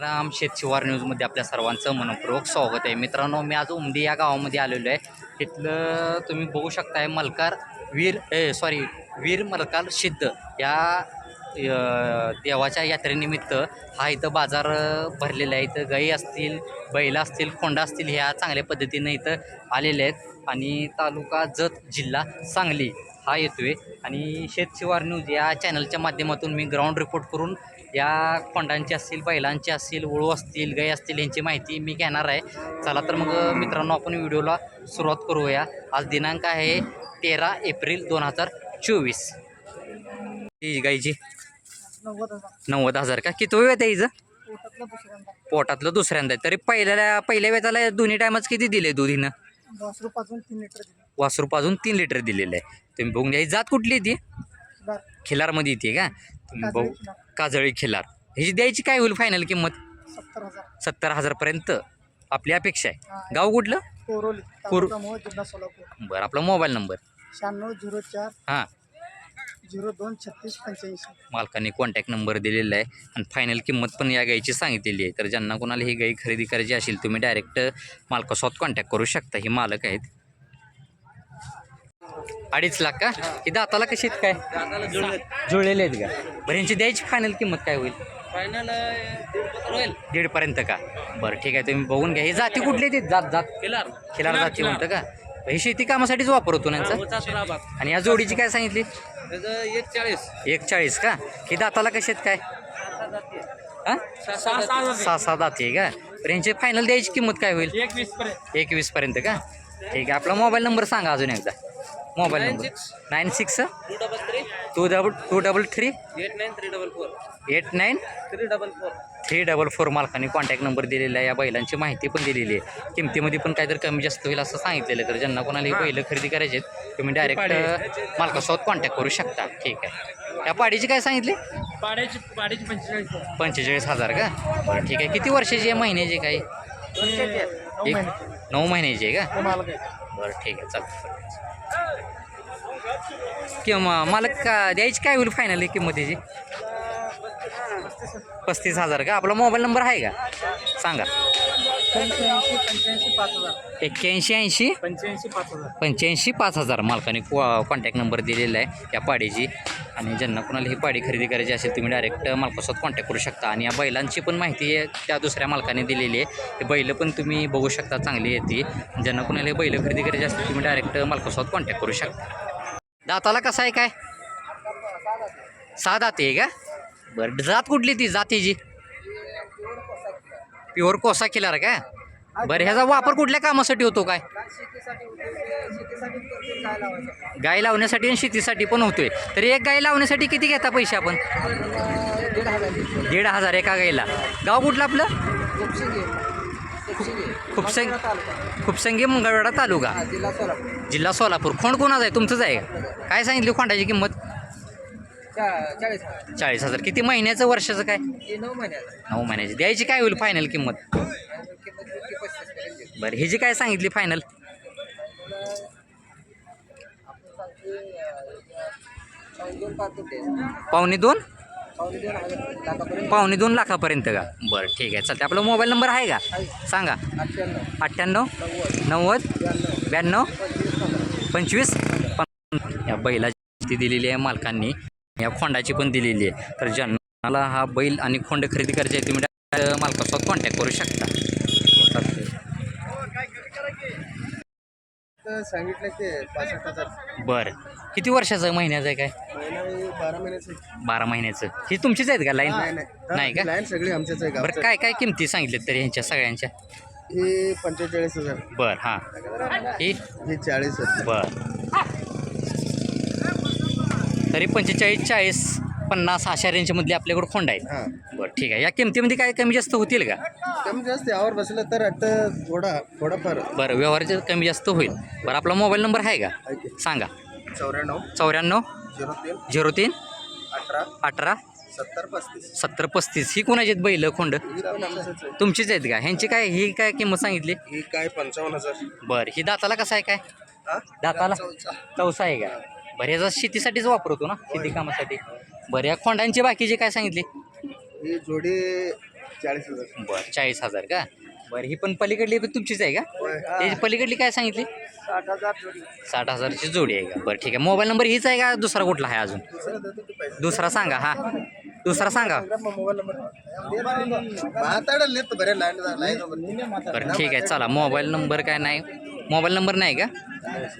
राम शेतशिवार न्यूजमध्ये आपल्या सर्वांचं मनपूर्वक स्वागत आहे. मित्रांनो मी आज उमदी या गावामध्ये आलेलो आहे. तिथलं तुम्ही बघू शकताय मलकार वीर ए सॉरी वीर मलकार सिद्ध या देवाच्या यात्रेनिमित्त हा इथं बाजार भरलेला आहे. इथं गाई असतील बैल असतील कोंडा असतील ह्या चांगल्या पद्धतीनं इथं आलेल्या आहेत. आणि तालुका जत जिल्हा सांगली हा येतोय. आणि शेतशिवार न्यूज या चॅनलच्या माध्यमातून मी ग्राउंड रिपोर्ट करून या खोंडांची असतील बैलांची असतील वळू असतील गाई असतील यांची माहिती मी घेणार आहे. चला तर मग मित्रांनो आपण व्हिडिओला सुरुवात करूया. आज दिनांक आहे तेरा एप्रिल दोन हजार चोवीस. गाईची नव्वद हजार. का? किती वेळ आहे हिचं पोटातलं दुसऱ्यांदा. तरी पहिल्या पहिल्या वेळेला दोन्ही टायमाच किती दिले दूध हिनं? वासरू पाजून तीन लिटर दिलेलं आहे. तुम्ही बघून घ्या ही जात कुठली ती? खिलारमध्ये येते का? तुम्ही बघू. काजळी खिलार. ह्याची द्यायची काय होईल फायनल किंमत? सत्तर हजार. सत्तर हजारपर्यंत. आपली अपेक्षा आहे. गाव कुठलं? कोरोली कोर- तालुका मोहोळ जिल्हा सोलापूर. बरं आपला मोबाईल नंबर. शहाण्णव झिरो चार हां. झिरो दोन छत्तीस पंच्याऐंशी. मालकाने कॉन्टॅक्ट नंबर दिलेला आहे. आणि फायनल किंमत पण या गाईची सांगितलेली आहे. तर ज्यांना कोणाला ही गाई खरेदी करायची असेल तुम्ही डायरेक्ट मालकासोबत कॉन्टॅक्ट करू शकता. ही मालक आहेत. अडीच लाख का? ही दाताला कशी आहेत काय? जुळलेले आहेत का? बरं यांची द्यायची फायनल किंमत काय होईल? फायनल दीडपर्यंत का? बरं ठीक आहे तुम्ही बघून घ्या. ही जाती कुठली ती जात जात. खिलार. खिलार जाती म्हणतं का? ही शेती कामासाठीच वापरतो ना यांचा? आणि या जोडीची काय सांगितली? एक चाळीस एक चाळीस का? ही दाताला कशी आहेत काय? हां सहा सहा दाती आहे का? तर यांची फायनल द्यायची किंमत काय होईल? एक वीस पर्यंत एक वीस पर्यंत का? ठीक आहे आपला मोबाईल नंबर सांगा अजून एकदा. Mobile number. Nine six two double three two double two double three eight nine three double four eight nine three double four three double four मालकाने कॉन्टॅक्ट नंबर दिलेला आहे. या बैलांची माहिती पण दिलेली आहे. किमतीमध्ये पण काहीतरी कमी जास्त होईल असं सांगितलेलं तर ज्यांना कोणाला ही. बैलं खरेदी करायची आहेत तुम्ही डायरेक्ट मालकासोबत कॉन्टॅक्ट करू शकता. ठीक आहे. या पाडीची काय सांगितली? पाड्याची पाड्याची पंचेचाळीस पंचेचाळीस हजार का? बरं ठीक आहे. किती वर्षाची आहे? महिन्याची काही? एक नऊ महिन्याची आहे का? बरं ठीक आहे. चालतं किंवा मला का द्यायची काय होईल फायनल किंमत त्याची पस्तीस हजार का? आपला मोबाईल नंबर आहे का? सांगा. पंच्याऐंशी पंच्याऐंशी पाच हजार एक्क्याऐंशी ऐंशी? पंच्याऐंशी पाच हजार. पंच्याऐंशी पाच हजार मालकाने कॉन्टॅक्ट नंबर दिलेला आहे या पाडीची. आणि ज्यांना कोणाला ही पाडी खरेदी करायची असेल तुम्ही डायरेक्ट मालकासोबत कॉन्टॅक्ट करू शकता. आणि या बैलांची पण माहिती त्या दुसऱ्या मालकाने दिलेली आहे. ते बैलं पण तुम्ही बघू शकता चांगली येते ज्यांना कोणाला ही बैलं खरेदी करायची असतील तुम्ही डायरेक्ट मालकासोबत कॉन्टॅक्ट करू शकता. दाताला कसं आहे काय? सहा दाते आहे का? बरं जात कुठली ती जातीची? प्युअर कोसा किलर का? बरं ह्याचा वापर कुठल्या कामासाठी होतो काय? गाय लावण्यासाठी आणि शेतीसाठी पण होतोय. तर एक गाय लावण्यासाठी किती घेता पैसे आपण? दीड हजार एका गाईला गाव कुठलं आपलं? खुपसंग खुपसंगी मंगळवेडा तालुका. जिल्हा सोलापूर. जिल्हा सोलापूर. खोंड कोणाचा आहे? तुमचंच आहे काय सांगितली खोंडाची किंमत? चाळीस चाळीस हजार. किती महिन्याचं वर्षाचं काय? नऊ महिन्याचा. नऊ महिन्याची. द्यायची काय होईल फायनल किंमत? बरं ह्याची काय सांगितली फायनल पावणे दोन? पावणे दोन लाखापर्यंत का? बरं ठीक आहे. चालते आपला मोबाईल नंबर आहे का? सांगा. अठ्ठ्याण्णव नव्वद ब्याण्णव पंचवीस या बैलाची दिलेली आहे मालकांनी. या खोंडाची पण दिलेली आहे. तर ज्यांना हा बैल आणि खोंड खरेदी करायची आहे तुम्ही मालकासोबत कॉन्टॅक्ट करू शकता. सांगितलं ते पासष्ट हजार बरं. किती वर्षाचं महिन्याचं आहे काय? महिना बारा महिन्याचं. बारा महिन्याचं ही तुमचीच आहेत का लाईन नाही नाही. का? लाईन सगळी आमच्याच आहे बरं. काय काय किमती सांगितल्यात तरी ह्यांच्या सगळ्यांच्या? ही पंचेचाळीस हजार. बरं हां ही. ही चाळीस हजार. बर. तरी पंचेचाळीस चाळीस पन्नास अशा रेंजमधले आपल्याकडे खोंड आहेत. हां. बरं ठीक आहे. या किमतीमध्ये काय कमी जास्त होतील का? कमी जास्त यावर बसलं तर आता थोडा थोडाफार. बरं व्यवहाराचे कमी जास्त होईल. बरं आपला मोबाईल नंबर आहे का. सांगा. चौऱ्याण्णव. चौऱ्याण्णव. झिरो तीन. झिरो तीन. अठरा. अठरा. सत्तर पस्तीस. सत्तर पस्तीस. ही कोणाची आहेत बैल खोंड? ही आहे. तुमचीच आहेत का? ह्यांची काय ही काय किंमत सांगितली? ही काय पंचावन्न हजार. बरं ही दाताला कसं आहे काय? हा? दाताला. चौसा. आहे का? बरं ह्याचा शेतीसाठीच वापरतो ना शेती कामासाठी. बरं या खोंडांची बाकीची काय सांगितली? ही जोडी चाळीस हजार. बरं चाळीस हजार का? बरं ही पण पलीकडली पण तुमचीच आहे का? त्याची पलीकडली काय सांगितली? साठ हजार जोडी. साठ हजारची जोडी आहे का? बरं ठीक आहे. मोबाईल नंबर हीच आहे का? दुसरा कुठला आहे अजून? दुसरं देतो की पैसे. दुसरा सांगा हा. दुसरा सांगा. Mobile number. माताडायला नेतो बरे लाईन लाईन बरं ठीक आहे. चला मोबाईल नंबर काय नाही. मोबाईल नंबर नाही का?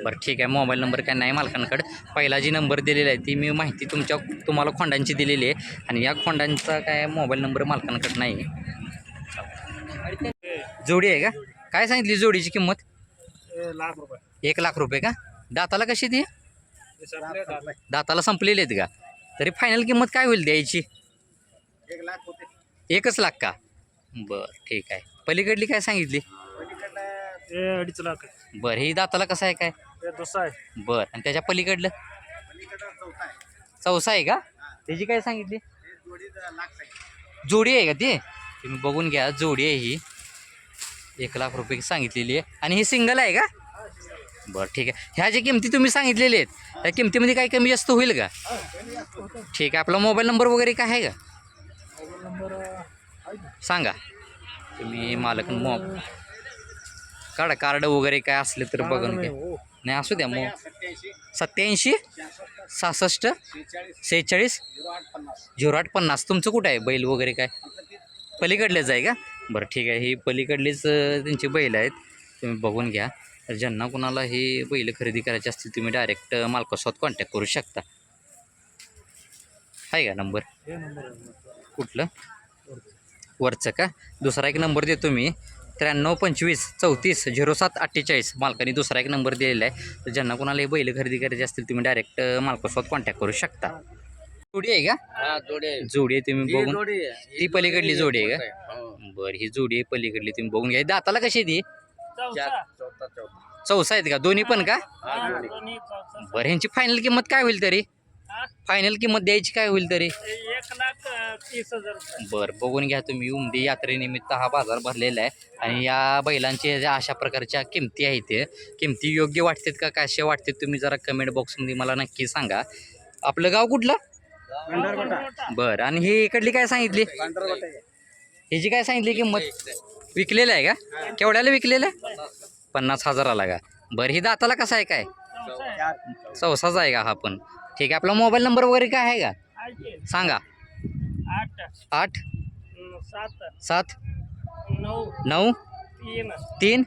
बरं ठीक आहे. मोबाईल नंबर काय नाही मालकांकडं. पहिला जी नंबर दिलेला आहे ती मी माहिती तुमच्या तुम्हाला खोंडांची दिलेली आहे. आणि या खोंडांचा काय मोबाईल नंबर मालकांकडं नाही जोडी आहे का? काय सांगितली जोडीची किंमत? लाख रुपये एक लाख रुपये का? दाताला कशी ती? दाताला संपलेली आहेत का? तरी फायनल किंमत काय होईल द्यायची? एक लाख एकच लाख का? बरं ठीक आहे. पलीकडली काय सांगितली? अडीच लाख बरं ही दाताला कसं आहे काय? ते दुसरा आहे. बरं आणि त्याच्या पलीकडलं? चौसा आहे का? त्याची काय सांगितली? जोडी आहे का ती? तुम्ही बघून घ्या जोडी आहे ही. एक लाख रुपये सांगितलेली आहे. आणि ही सिंगल आहे का? बरं ठीक आहे. ह्या ज्या किमती तुम्ही सांगितलेल्या आहेत त्या किमतीमध्ये काही कमी जास्त होईल का? ठीक आहे आपला मोबाईल नंबर वगैरे काय आहे का? सांगा. तुम्ही मालक मो काढा कार्ड वगैरे काय असले तर बघून घ्या. नाही असू द्या मग. सत्याऐंशी. सहासष्ट? सेहेचाळीस झिरो आठ पन्नास. तुमचं कुठं आहे? बैल वगैरे काय? पलीकडलेच आहे का? बरं ठीक आहे. ही पलीकडलीच अं, त्यांची बैल आहेत. तुम्ही बघून घ्या. तर ज्यांना कुणाला ही बैल खरेदी करायची असतील तुम्ही डायरेक्ट मालकासोबत कॉन्टॅक्ट करू शकता. आहे का हे नंबर कुठलं? वरचं का? दुसरा एक नंबर देतो मी. त्र्याण्णव पंचवीस चौतीस झिरो सात अठ्ठेचाळीस मालकाने दुसरा एक नंबर दिलेला आहे. तर ज्यांना कोणाला हे बैल खरेदी करायची असतील तुम्ही डायरेक्ट मालकासोबत कॉन्टॅक्ट करू शकता. जोडी आहे का? हा जोडी आहे. जोडी आहे तुम्ही बघून. जोडी आहे. ती पलीकडली जोडी आहे का? हो. बरं ही जोडी आहे पलीकडली तुम्ही बघून घ्या. दाताला कशी आहे ती? चार- चौथा चौथा. चौसा आहेत का? दोन्ही पण का? बरं ह्यांची फायनल किंमत काय होईल तरी? फायनल किंमत द्यायची काय होईल तरी? एक लाख तीस हजार बरं बघून घ्या तुम्ही. उमदी यात्रेनिमित्त हा बाजार भरलेला आहे. आणि या बैलांचे अशा प्रकारच्या किमती आहेत ते किमती योग्य वाटतात का कशा वाटतात तुम्ही जरा कमेंट बॉक्समध्ये मला नक्की सांगा. आपलं गाव कुठलं? बरं आणि ही इकडली काय सांगितली? ह्याची काय सांगितली किंमत? विकलेलं आहे का? केवढ्याला विकलेलं? आहे पन्नास हजाराला का? बरं ही दाताला कसं आहे काय? चौसाचा आहे का हा पण? ठीक आहे. आपला मोबाईल नंबर वगैरे काय आहे का? सांगा. आठ. आठ. सात. सात. नऊ. नऊ. तीन. तीन.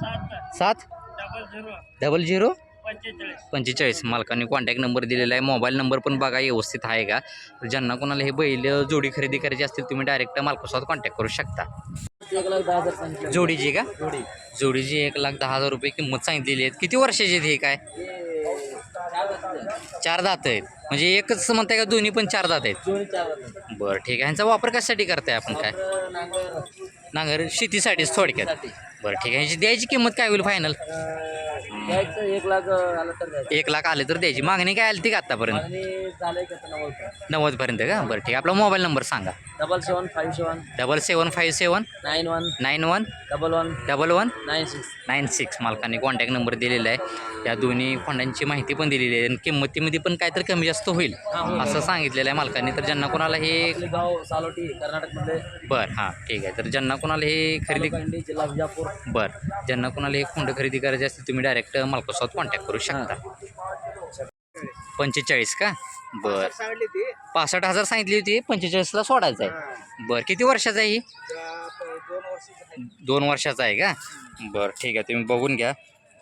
सात. सात. Double zero. Double zero. पंचेचाळीस. पंचेचाळीस. मालकांनी कॉन्टॅक्ट नंबर दिलेला आहे. मोबाईल नंबर पण बघा व्यवस्थित आहे का? तर ज्यांना कोणाला हे बैल जोडी खरेदी करायची असतील तुम्ही डायरेक्ट मालकासोबत कॉन्टॅक्ट करू शकता. एक लाख दहा जोडीची का? जोडी. जोडीची एक लाख दहा हज़ार रुपये किंमत सांगितलेली आहे. किती वर्षाची आहेत हे काय? चार दात आहेत. म्हणजे एकच म्हणताय का दोन्ही पण चार दात आहेत? चार बरं ठीक आहे. ह्यांचा वापर कशासाठी करताय आपण काय? नांगर. शेतीसाठीच थोडक्यात. बरं ठीक आहे. द्यायची किंमत काय होईल फायनल द्यायचं एक लाख आलं तर द्यायचं. एक लाख आले तर द्यायची. मागणी काय आली ती का आणि झालंय का नवल नव्वदपर्यंत का? बरं ठीक आहे. आपला मोबाईल नंबर सांगा. Double seven five seven double seven five seven nine one nine one double one double one nine six. Nine six. मालकाने कॉन्टॅक्ट नंबर दिलेला आहे. या दोन्ही खोंडांची माहिती पण दिलेली आहे. आणि किंमतीमध्ये पण काहीतरी कमी जास्त होईल असं सांगितलेलं आहे मालकाने. तर ज्यांना कोणाला हे आपले गाव सालोटी कर्नाटकमध्ये. बरं हां ठीक आहे. तर ज्यांना कोणाला हे खरेदी जिल्हा विजापूर. बरं. ज्यांना कोणाला एक खोंड खरेदी करायची असते तुम्ही डायरेक्ट मालकासोबत कॉन्टॅक्ट करू शकता. पंचेचाळीस का? बरं. पासष्ट हजार सांगितली होती पंचेचाळीसला सोडायचं आहे. बरं किती वर्षाचा आहे ही? दोन वर्षाचा आहे का? बरं ठीक आहे तुम्ही बघून घ्या.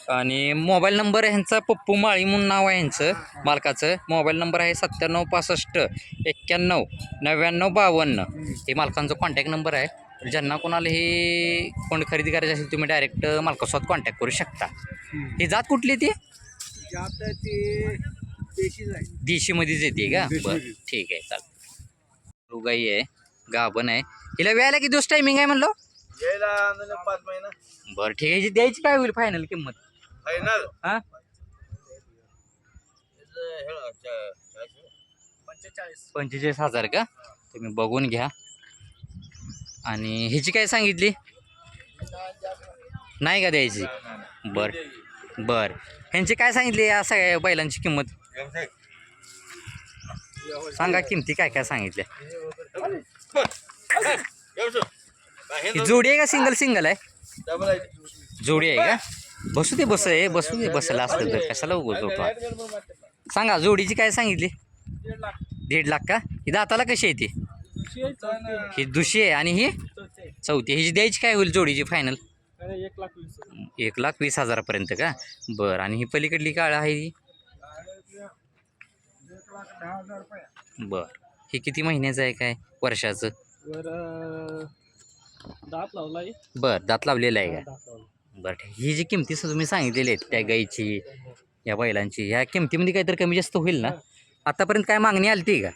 आणि मोबाईल नंबर ह्यांचा पप्पू माळी म्हणून नाव आहे ह्यांचं मालकाचं. मोबाईल नंबर आहे सत्त्याण्णव पासष्ट एक्क्याण्णव नव्याण्णव बावन्न. हे मालकांचा कॉन्टॅक्ट नंबर आहे. ज्यांना कोणाला हे कोण खरेदी करायची असेल तुम्ही डायरेक्ट मालकासोबत कॉन्टॅक्ट करू शकता. ही जात कुठली ती? जात ती देशीमध्येच येते का? बरं ठीक आहे चाल गाई आहे गाभण आहे. हिला वेळेला किती दिवस टायमिंग आहे म्हणलं? पाच महिना. बरं ठीक आहे द्यायची काय होईल फायनल किंमत? फायनल हां? पंचेचाळीस पंचेचाळीस हजार का? तुम्ही बघून घ्या. आणि ह्याची काय सांगितली? नाही का द्यायची? बर बर. ह्यांची काय सांगितली या सगळ्या बैलांची किंमत? सांगा किमती काय काय सांगितल्या? ही जोडी आहे का सिंगल सिंगल आहे? जोडी आहे का? बसू दे बस आहे बसू दे बसला असलं तर कशाला उगवत होतो सांगा जोडीची काय सांगितली? दीड लाख का? ही दाताला कशी आहे ती? ही दुशी आहे आणि ही? चौथी हिची द्यायची काय होईल जोडीची फायनल एक लाख वीस एक लाख वीस हजारापर्यंत का? बरं. आणि ही पलीकडली काळ आहे ही? बरं. ही किती महिन्याचं आहे काय वर्षाचं? वर दात लावलाय बरं दात लावलेलं आहे का? लावला. बरं ठीक. ही जी किमती स- तुम्ही सांगितलेली आहेत त्या गाईची या बैलांची ह्या किमतीमध्ये काहीतरी कमी जास्त होईल ना? आतापर्यंत काय मागणी आली ती का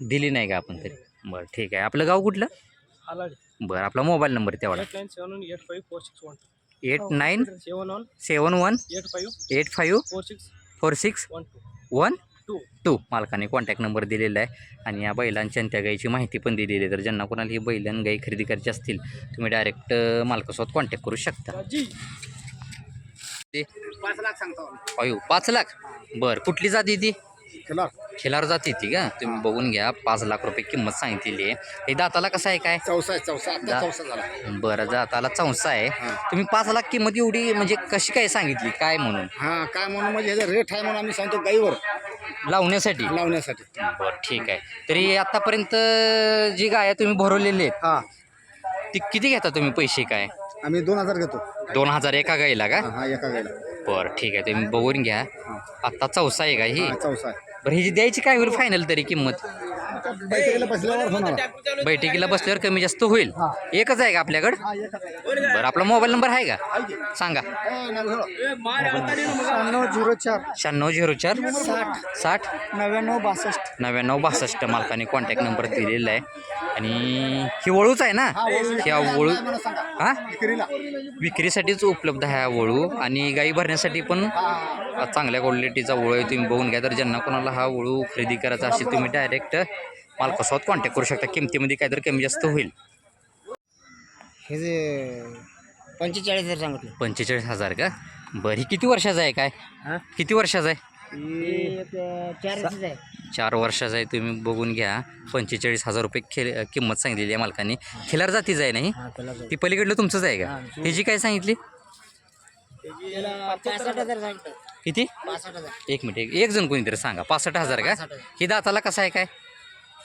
दिली नाही का आपण तरी? बरं ठीक आहे. आपलं गाव कुठलं? बरं आपला मोबाईल नंबर तेवढा eight nine seven one eight five four six one. Two. Two. मालकाने कॉन्टॅक्ट नंबर दिलेला आहे. आणि या बैलांची आणि त्या गाईची माहिती पण दिलेली आहे. तर ज्यांना कोणाला ही बैल आणि गाई खरेदी करायची असतील तुम्ही डायरेक्ट मालकासोबत कॉन्टॅक्ट करू शकता. ते पाच लाख सांगतो. अयो पाच लाख? बरं कुठली जाती ती? खिलार. खिलार जाती ती का? तुम्ही बघून घ्या पाच लाख रुपये किंमत सांगितलेली आहे. हे दाताला कसं आहे काय? चौसा आहे चौसा. आता दा- चौसा झाला. बरं दाताला चौसा आहे. तुम्ही पाच लाख किंमत एवढी म्हणजे कशी काय सांगितली? काय म्हणून? हा काय म्हणून? म्हणजे ह्याचा रेट आहे म्हणून आम्ही सांगतो गाईवर. लावण्यासाठी? लावण्यासाठी. बरं ठीक आहे. तरी आतापर्यंत जी गाय तुम्ही भरवलेली आहेत हा. ती किती घेता तुम्ही पैसे काय? आम्ही दोन हजार घेतो. दोन हजार एका गाईला का? हा हा एका गाईला. बरं ठीक आहे. तुम्ही बघून घ्या. आत्ता चौसा आहे का ही? हा चौसा आहे. बरं हिची द्यायची काय होईल फायनल तरी किंमत? बैठकीला बसल्यावर होणार बैठकीला बसल्यावर कमी जास्त होईल. हा. एकच आहे का आपल्याकडं? हा बरं आपला मोबाईल नंबर आहे का? सांगा. शहाण्णव झिरो चार. शहाण्णव झिरो चार. साठ. साठ. नव्याण्णव बासष्ट. नव्याण्णव बासष्ट मालकाने कॉन्टॅक्ट नंबर दिलेला आहे. आणि ही वळूच आहे ना? ह्या वळू हा विक्रीसाठीच उपलब्ध आहे हा वळू. आणि गाई भरण्यासाठी पण हा. चांगल्या क्वालिटीचा वळू आहे तुम्ही बघून घ्या. तर ज्यांना कोणाला हा वळू खरेदी करायचा असेल तुम्ही डायरेक्ट मालकासोबत कॉन्टॅक्ट करू शकता. किमतीमध्ये काहीतरी कमी जास्त होईल. हे जे पंचेचाळीस हजार सांगितलं. पंचेचाळीस हजार का? बरं ही किती वर्षाचं आहे काय? हां? किती वर्षाचं आहे? चार वर्षाचं आहे. चार वर्षाचं आहे तुम्ही बघून घ्या. पंचेचाळीस हजार रुपये खे किंमत सांगितलेली आहे मालकाने. खिलार जातीच आहे नाही हां? त्याला जाऊ. ती पलीकडलं तुमचंच आहे का? हां. ह्याची काय सांगितली? त्याला पासष्ट हजार सांगितलं. किती? पासष्ट हजार. एक मिनिट एक एक जण कोणीतरी सांगा. पासष्ट हजार का? पासष्ट हजार. ही दाताला कसं आहे काय?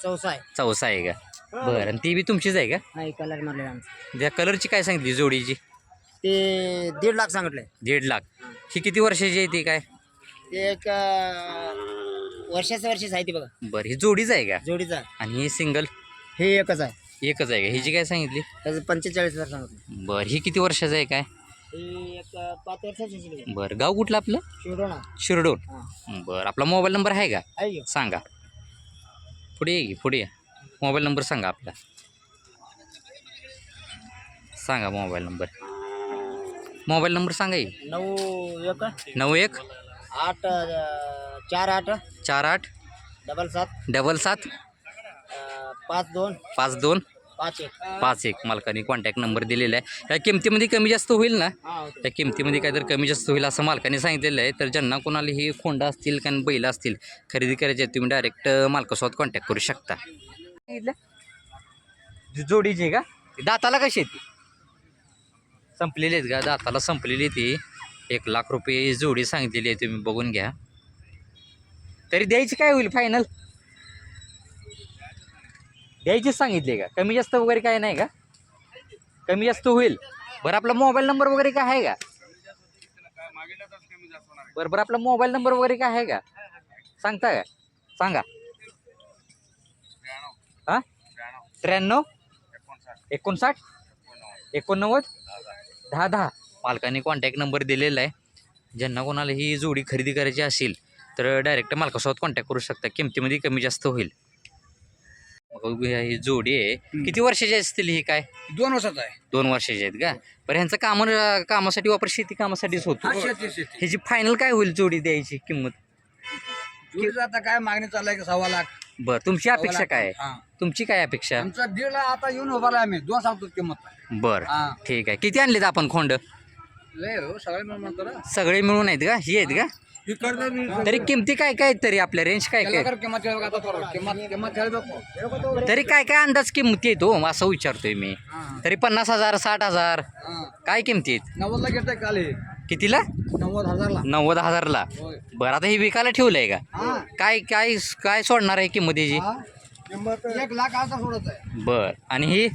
चौसा आहे. चौसा आहे का? बरं आणि ती बी तुमचीच आहे का? हा एक कलर आमचा. त्या कलरची काय सांगितली जोडीची? ते दीड लाख सांगितलंय. दीड लाख. ही किती वर्षाची आहे ती काय? ते एक अं, वर्षाचं वर्षच आहे ती बघा. बरं ही जोडीच आहे का? जोडीचा आणि ही सिंगल हे एकच आहे. एकच आहे का? हिची काय सांगितली? त्याचं पंचेचाळीस हजार सांगितलं. बरं ही किती वर्षाचं आहे काय? हे एक पाच वर्षाची शिकले बरं गाव कुठलं आपलं? शिवडोणा शिरडोन हां. बरं आपला मोबाईल नंबर आहे का? आहे की? सांगा. पुढे ये की पुढे या. मोबाईल नंबर सांगा आपला. सांगा मोबाईल नंबर. मोबाईल नंबर सांगा येईल नऊ एक. नऊ एक. आठ अं, चार आठ. चार आठ. डबल सात. डबल सात. अं, पाच दोन. पाच दोन. पाच एक. पाच एक. मालकाने कॉन्टॅक्ट नंबर दिलेला आहे. या किमतीमध्ये कमी जास्त होईल ना. त्या किमतीमध्ये काहीतरी कमी जास्त होईल असं मालकाने सांगितलेलं आहे. तर ज्यांना कोणाला ही खोंडा असतील कारण बैल असतील खरेदी करायचे तुम्ही डायरेक्ट मालकासोबत कॉन्टॅक्ट करू शकता. जोडीची आहे का? दाताला कशी आहे ती? संपलेली आहेत का? दाताला संपलेली ती. एक लाख रुपये जोडी सांगितलेली आहे तुम्ही बघून घ्या. तरी द्यायची काय होईल फायनल द्यायचीच सांगितली का? कमी जास्त वगैरे काय नाही का? कमी जास्त होईल. बरं आपला मोबाईल नंबर वगैरे काय आहे का? बरं बरं आपला मोबाईल नंबर वगैरे काय आहे का? सांगता का? सांगा. हां? त्र्याण्णव? एकोणसाठ? एकोणनव्वद? दहा दहा. मालकाने कॉन्टॅक्ट नंबर दिलेला आहे. ज्यांना कोणाला ही जोडी खरेदी करायची असेल तर डायरेक्ट मालकासोबत कॉन्टॅक्ट करू शकता. किमतीमध्ये कमी जास्त होईल. बघूया ही जोडी आहे. किती वर्षाची असतील ही काय? दोन वर्षाचा आहे. दोन वर्षाचे आहेत का? बरं ह्यांचं काम कामासाठी वापर शेती कामासाठीच होतो. ह्याची फायनल काय होईल जोडी द्यायची किंमत? आता काय मागणी चाललाय की सव्वा लाख? बरं तुमची अपेक्षा काय आहे? हा. तुमची काय अपेक्षा? आमचा दीड लाख आता येऊन उभारला आम्ही. दोन सांगतो किंमत बरं हा. ठीक आहे. किती आणलेत आपण खोंड? लय हो सगळे मिळून म्हणतो ना. सगळे मिळून आहेत का? ही आहेत का? तरी किमती काय काय आहेत तरी? आपल्या रेंज काय काय? तरी काय काय अंदाज किंमती आहेत हो असं विचारतोय मी. तरी पन्नास हजार साठ हजार काय किमती आहेत? नव्वदला घेतोय काल हे कितीला? नव्वद हजारला. नव्वद हजारला होय बरं आता हे विकायला ठेवलंय का? हा काय काय काय सोडणार आहे किंमत याची हा. एक लाख आता सोडत आहे. बर आणि ही?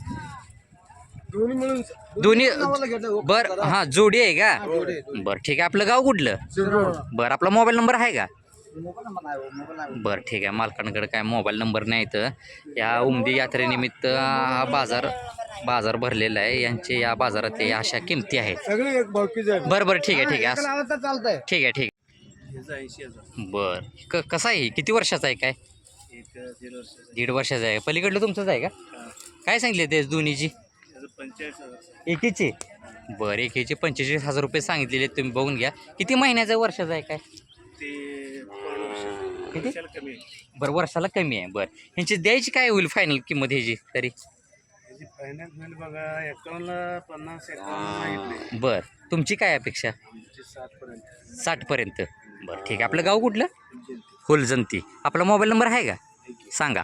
दोन्ही मिळून बर हा जोडी आहे का? बर ठीक आहे. आपलं गाव कुठलं? बर आपला मोबाईल नंबर आहे का? मोबाईल नंबर नाही हो, बरं ठीक आहे. मालकांकडे काय मोबाईल नंबर नाही तर या उमदी यात्रेनिमित्त हा बाजार बाजार भरलेला आहे. यांचे या बाजारात हे अशा किमती आहेत. बरं बरं ठीक आहे ठीक आहे. ठीक आहे ठीक आहे. बरं. क कसं आहे? किती वर्षाचा आहे काय? दीड वर्षाचा आहे. पलीकडलं तुमचंच आहे का? काय सांगितले ते दोन्हीची? एकीची? बरं एकीचे पंचेचाळीस हजार रुपये सांगितलेले आहेत, तुम्ही बघून घ्या. किती महिन्याचा वर्षाचा आहे काय? किती? बरं वर्षाला कमी आहे. बरं. ह्यांची द्यायची काय होईल फायनल किंमत ह्याची तरी? फायनल होईल बघा एकावन्नला पन्नास एकावन्न मागितले बरं. तुमची काय अपेक्षा? साठ पर्यंत. साठपर्यंत बरं ठीक आहे. आपलं गाव कुठलं? हुलजंती. आपला मोबाईल नंबर आहे का? सांगा.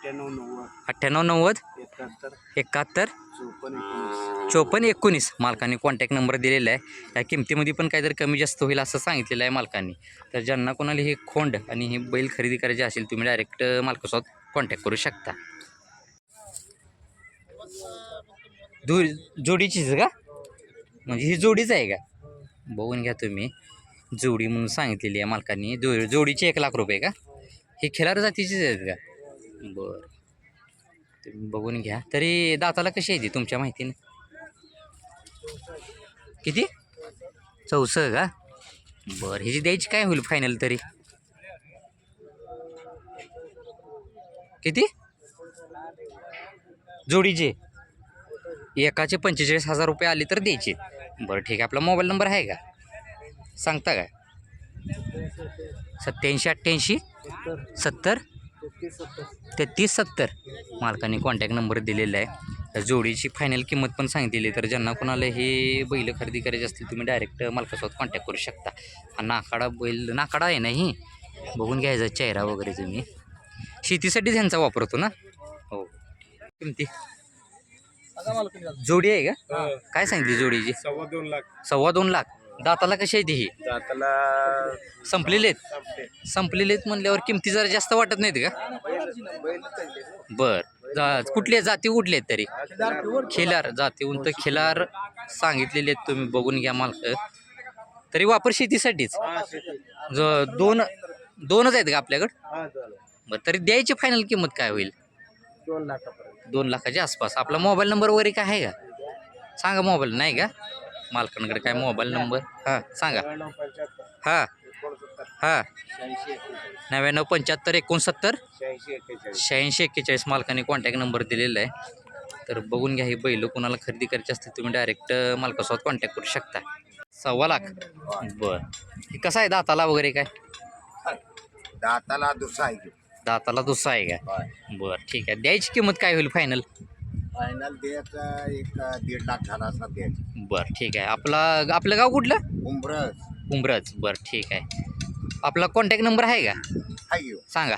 अठ्ठ्याण्णव नव्वद. अठ्ठ्याण्णव नव्वद एकाहत्तर. एकाहत्तर चोपन्न एकोणीस. चोपन्न एकोणीस मालकांनी कॉन्टॅक्ट नंबर दिलेला आहे. या किमतीमध्ये पण काहीतरी कमी जास्त होईल असं सांगितलेलं आहे मालकांनी. तर ज्यांना कोणाला हे खोंड आणि हे बैल खरेदी करायची असेल तुम्ही डायरेक्ट मालकासोबत कॉन्टॅक्ट करू शकता. दू जोडीचीच का? म्हणजे ही जोडीच आहे का? बघून घ्या तुम्ही. जोडी म्हणून सांगितलेली आहे मालकांनी. दो जोडीचे एक लाख रुपये का? हे खिलार जातीचीच आहेत का? बरं. तुम्ही बघून घ्या. तरी दाताला कशी आहे ती तुमच्या माहितीनं? किती? चौसं का? बरं ह्याची द्यायची काय होईल फायनल तरी? किती? जोडीचे. एकाचे पंचेचाळीस हजार रुपये आले तर द्यायचे. बरं ठीक आहे. आपला मोबाईल नंबर आहे का? सांगता काय? सत्याऐंशी अठ्ठ्याऐंशी सत्तर तेहतीस सत्तर मालकाने कॉन्टॅक्ट नंबर दिलेला आहे. जोडीची फायनल किंमत पण सांगितलेली तर ज्यांना कोणाला हे बैल खरेदी करायची असतील तुम्ही डायरेक्ट मालकासोबत कॉन्टॅक्ट करू शकता. हा नाकाडा बैल नाकाडा आहे नाही बघून घ्यायचा चेहरा वगैरे तुम्ही. शेतीसाठी ह्यांचा वापरतो ना? हो. किमती? जोडी आहे का? काय सांगितली जोडीची? सव्वा दोन लाख. सव्वा दोन लाख. दाताला कशी आहे ती ही? दाताला संपलेले आहेत संपलेले आहेत म्हणल्यावर किमती जरा जास्त वाटत नाहीत का? बर. जा कुठल्या जाती कुठल्या आहेत तरी? खिलार. जातीहून तर खिलार सांगितलेले आहेत तुम्ही बघून घ्या मालक. तरी वापर शेतीसाठीच? ज दोन दोनच आहेत का आपल्याकडं? बरं तरी द्यायची फायनल किंमत काय होईल? दोन लाखाच्या आसपास. आपला मोबाईल नंबर वगैरे काय आहे का? सांगा मोबाईल नाही का? मालकांकडे काय मोबाईल नंबर? हां सांगा. हां हां. नव्याण्णव पंच्याहत्तर एकोणसत्तर? शहाऐंशी एक्केचाळीस. मालकाने कॉन्टॅक्ट नंबर दिलेला आहे. तर बघून घ्या हे बैल कोणाला खरेदी करायची असते तुम्ही डायरेक्ट मालकासोबत कॉन्टॅक्ट करू शकता. सव्वा लाख. बरं. हे कसं आहे दाताला वगैरे काय? दाताला दुसरा आहे दाताला दुसरा आहे का? बरं ठीक आहे. द्यायची किंमत काय होईल फायनल फायनल द्यायचा एक दीड लाख झाला असणार द्यायचं बरं ठीक आहे. आपला आपलं गाव कुठलं? उंबरस उमरज. बरं ठीक आहे. आपला कॉन्टॅक्ट नंबर आहे का? हाय घेऊ सांगा.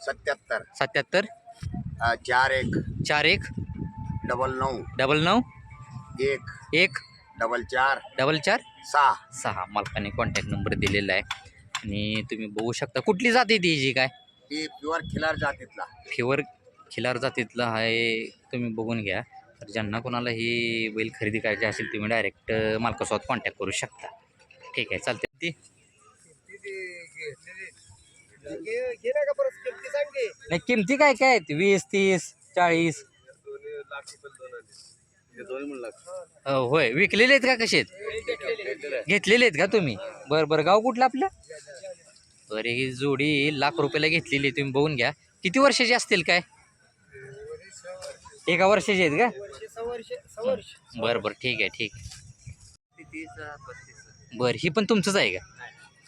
सत्याहत्तर. सत्याहत्तर. अ, चार एक. चार एक. डबल नऊ. डबल नऊ. एक. एक. डबल चार. डबल चार. सहा. सहा. मालकाने कॉन्टॅक्ट नंबर दिलेला आहे. आणि तुम्ही बघू शकता कुठली जाती ती जी काय? ही प्युअर खिलार जातीतला. फिवर खिलार जातीतलं आहे तुम्ही बघून घ्या. तर ज्यांना कोणाला ही बैल खरेदी करायची असेल तुम्ही डायरेक्ट मालकासोबत कॉन्टॅक्ट करू शकता. ठीक आहे चालते ती? नाही किमती काय काय आहेत? वीस तीस चाळीस? होय विकलेले आहेत का कसे आहेत? घेतलेले आहेत का तुम्ही? बरं बरं गाव कुठलं आपलं? बरं ही जोडी लाख रुपयाला घेतलेली आहे तुम्ही बघून घ्या. किती वर्षाची असतील काय? एका वर्षाची आहेत का? बरं बरं ठीक आहे ठीक बरं ही पण तुमचंच आहे का?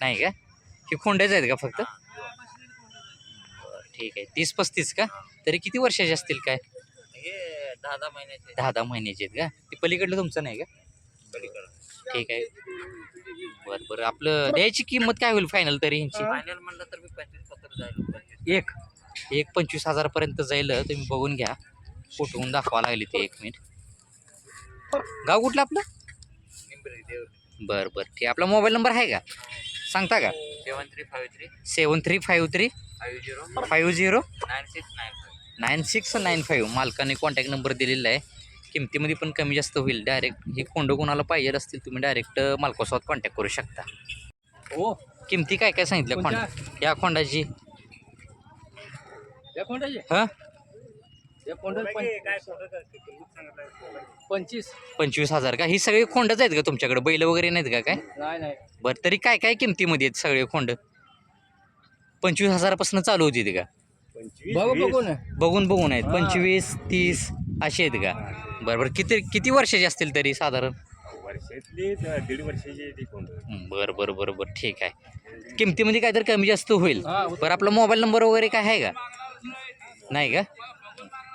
नाही का? ही खोंड्याच आहेत का फक्त? बरं ठीक आहे. तीस पस्तीस का? तरी किती वर्षाचे असतील काय? दहा दहा महिन्याचे दहा दहा महिन्याचे आहेत का? ती पलीकडलं तुमचं नाही का? ठीक आहे. बरं बरं. आपलं द्यायची किंमत काय होईल फायनल तरी ह्यांची? फायनल म्हणलं तर मी पंचवीस जाईल एक. एक पंचवीस हजारपर्यंत जाईल तुम्ही बघून घ्या. फोटोहून दाखवा लागली ते एक मिनिट. गाव कुठलं आपलं? बरं बरं. ठीक आपला मोबाईल नंबर आहे का? सांगता का? Seven three five three. Seven three five three. Five zero. Five zero. Nine six nine five. Nine six nine five. मालकाने कॉन्टॅक्ट नंबर दिलेला आहे. किमतीमध्ये पण कमी जास्त होईल. डायरेक्ट हे कोंड कोणाला पाहिजे असतील तुम्ही डायरेक्ट मालकासोबत कॉन्टॅक्ट करू शकता. हो किमती काय काय सांगितलं खोंड या खोंडाची या कोणताचे हां? पंचवीस. पंचवीस. हजार का? ही सगळी खोंडच आहेत का तुमच्याकडे? बैल वगैरे नाहीत का काय? नाही नाही. बरं तरी काय काय किमतीमध्ये आहेत सगळे खोंड? पंचवीस हजारापासून चालू होती का? बघू बघू ना. बघून बघून आहेत. पंचवीस तीस असे आहेत का? बरं बरं. किती किती वर्षाचे असतील तरी साधारण? वर्षातली दीड वर्षाची ती कोण हं, बरं बरं बरं बरं. ठीक आहे. किमतीमध्ये काहीतरी कमी जास्त होईल. बरं आपला मोबाईल नंबर वगैरे काय आहे का? नाही का?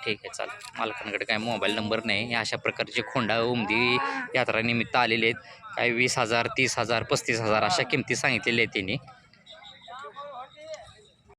ठीक आहे चालेल. मालकांकडे काय मोबाईल नंबर नाही. अशा प्रकारचे खोंडा उमदी यात्रानिमित्त आलेले आहेत. काय वीस हजार तीस हजार पस्तीस हजार अशा किमती सांगितलेल्या आहेत त्यांनी.